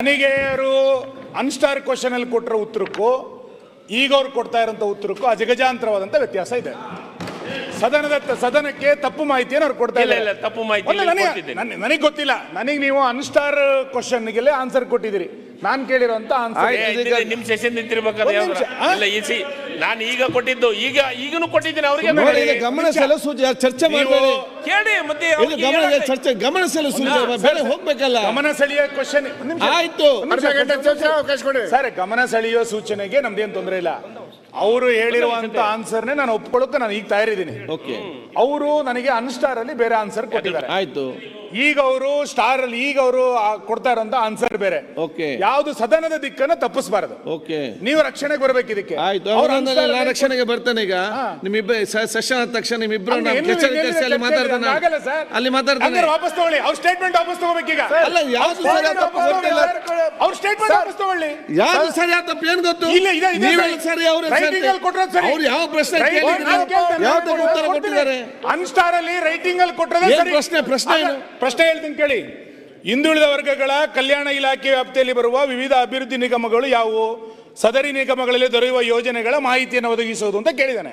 ನನಗೆ ಅವರು ಅನ್ಸ್ಟಾರ್ ಕ್ವಶನ್ ಅಲ್ಲಿ ಕೊಟ್ಟಿರೋ ಉತ್ತರಕ್ಕೂ ಈಗ ಅವ್ರು ಕೊಡ್ತಾ ಇರೋಂಥ ಉತ್ತರಕ್ಕೂ ಅಜಗಜಾಂತರವಾದಂಥ ವ್ಯತ್ಯಾಸ ಇದೆ. ಸದನದ ಸದನಕ್ಕೆ ತಪ್ಪು ಮಾಹಿತಿಯನ್ನು ಅವ್ರು ಕೊಡ್ತಾ ಇಲ್ಲ, ಇಲ್ಲ ಇಲ್ಲ, ತಪ್ಪು ಮಾಹಿತಿ ಇಲ್ಲ, ಕೊಟ್ಟಿದ್ದೀನಿ. ನನಗೆ ಗೊತ್ತಿಲ್ಲ. ನನಗೆ ನೀವು ಅನ್ಸ್ಟಾರ್ ಕ್ವಶನ್ಗೆ ಆನ್ಸರ್ ಕೊಟ್ಟಿದ್ದೀರಿ. ನಾನು ಕೇಳಿರೋಂತ ಆನ್ಸರ್ ಏ, ಇದ್ದಿದ್ದು ನಿಮ್ ಸೆಷನ್ ನಿಂತಿರ್ಬೇಕಾದ್ರೆ ಒಂದ್ ನಿಮಿಷ, ಯಾವ್ದಾರ- ಆ? ಇಲ್ಲ ಈಸಿ ನಾನು ಈಗ ಕೊಟ್ಟಿದ್ದು ಈಗ ಈಗನು ಕೊಟ್ಟಿದ್ದೀನಿ ಅವ್ರಿಗೆ ನೋಡಿ ಇದು ಗಮನ ಸೆಳೆಸು ಚರ್ಚೆ ಮಾಡಬೇಡಿ ಕೇಳಿ ಮತ್ತೆ ಇದು ಅವ್ರಿಗೆ ಗಮನ ಚರ್ಚೆ ಗಮನ ಸೆಳೆಸು ಬೇರೆ ಹೋಗ್ಬೇಕಲ್ಲ. ಗಮನ ಸೆಳೆಯೋ ಕ್ವಶನ್ ಆಯ್ತು. ಸರ್ ಗಮನ ಸೆಳೆಯೋ ಸೂಚನೆಗೆ ನಮ್ದೇನ್ ತೊಂದರೆ ಇಲ್ಲ. ಅವರು ಹೇಳಿರುವಂತ ಆನ್ಸರ್ನೇ ನಾನು ಒಪ್ಕೊಳ್ಳೋಕೆ ನಾನು ಈಗ ತಯಾರಿದ್ದೀನಿ. ಓಕೆ. ಅವರು ನನಗೆ ಅನ್ಸ್ಟಾರ್ ಅಲ್ಲಿ ಬೇರೆ ಆನ್ಸರ್ ಕೊಟ್ಟಿದ್ದಾರೆ. ಆಯ್ತು. ಈಗ ಅವರು ಸ್ಟಾರ್ ಅಲ್ಲಿ ಈಗ ಅವರು ಕೊಡ್ತಾ ಇರೋಂತ ಆನ್ಸರ್ ಬೇರೆ. ಓಕೆ. ಯಾವುದು ಸದನದ ದಿಕ್ಕನ್ನ ತಪ್ಪಿಸಬಾರದು. ಓಕೆ. ನೀವು ರಕ್ಷಣೆಗೆ ಬರ್ಬೇಕು ಇದಕ್ಕೆ. ಆಯ್ತು ಅವ್ರ ರಕ್ಷಣೆಗೆ ಬರ್ತಾನೆ ಈಗ. ನಿಮ್ಮಿಬ್ಬ ಸೆಷನ್ ಆದ ತಕ್ಷಣ ನಿಮ್ಮಿಬ್ರು ಅಲ್ಲಿ ಮಾತಾಡ್ತಾನೆ ಆಗಲ್ಲ ಸರ್. ಅಲ್ಲಿ ಮಾತಾಡ್ತಾನೆ ವಾಪಸ್ ತಗೊಳ್ಳಿ. ಅವ್ರ ಸ್ಟೇಟ್ಮೆಂಟ್ ವಾಪಸ್ ತಗೋಬೇಕೀಗ. ಅಲ್ಲ, ಯಾವ್ದು ತಪ್ಪು. ಅವ್ರ ಸ್ಟೇಟ್ಮೆಂಟ್ ವಾಪಸ್ ತಗೊಳ್ಳಿ ಯಾರು ಸರಿ ಏನ್ ಗೊತ್ತು ಇಲ್ಲ, ಇದೆ, ಇದೆ ನೀವೆಲ್ಲ ಸರಿ. ಅವ್ರ Writing ಅಲ್ಲಿ ಕೊಟ್ಟರೆ ಸರಿ. ಅವ್ರು ಯಾವ ಪ್ರಶ್ನೆ ಕೇಳಿದ್ರು ಉತ್ತರ. ಕೊಟ್ಟಿದ್ದಾರೆ ಅನ್ಸ್ಟಾರ್ ಅಲ್ಲಿ ರೈಟಿಂಗ್ ಅಲ್ಲಿ ಕೊಟ್ಟರೆ ಸರಿ ಪ್ರಶ್ನೆ? ಪ್ರಶ್ನೆ? ಪ್ರಶ್ನೆ ಹೇಳ್ತೀನಿ ಕೇಳಿ ಹಿಂದುಳಿದ ವರ್ಗಗಳ ಕಲ್ಯಾಣ ಇಲಾಖೆ ವ್ಯಾಪ್ತಿಯಲ್ಲಿ ಬರುವ ವಿವಿಧ ಅಭಿವೃದ್ಧಿ ನಿಗಮಗಳು ಯಾವುವು ಸದರಿ ನಿಗಮಗಳಲ್ಲಿ ದೊರೆಯುವ ಯೋಜನೆಗಳ ಮಾಹಿತಿಯನ್ನು ಒದಗಿಸುವುದು ಅಂತ ಕೇಳಿದ್ದಾನೆ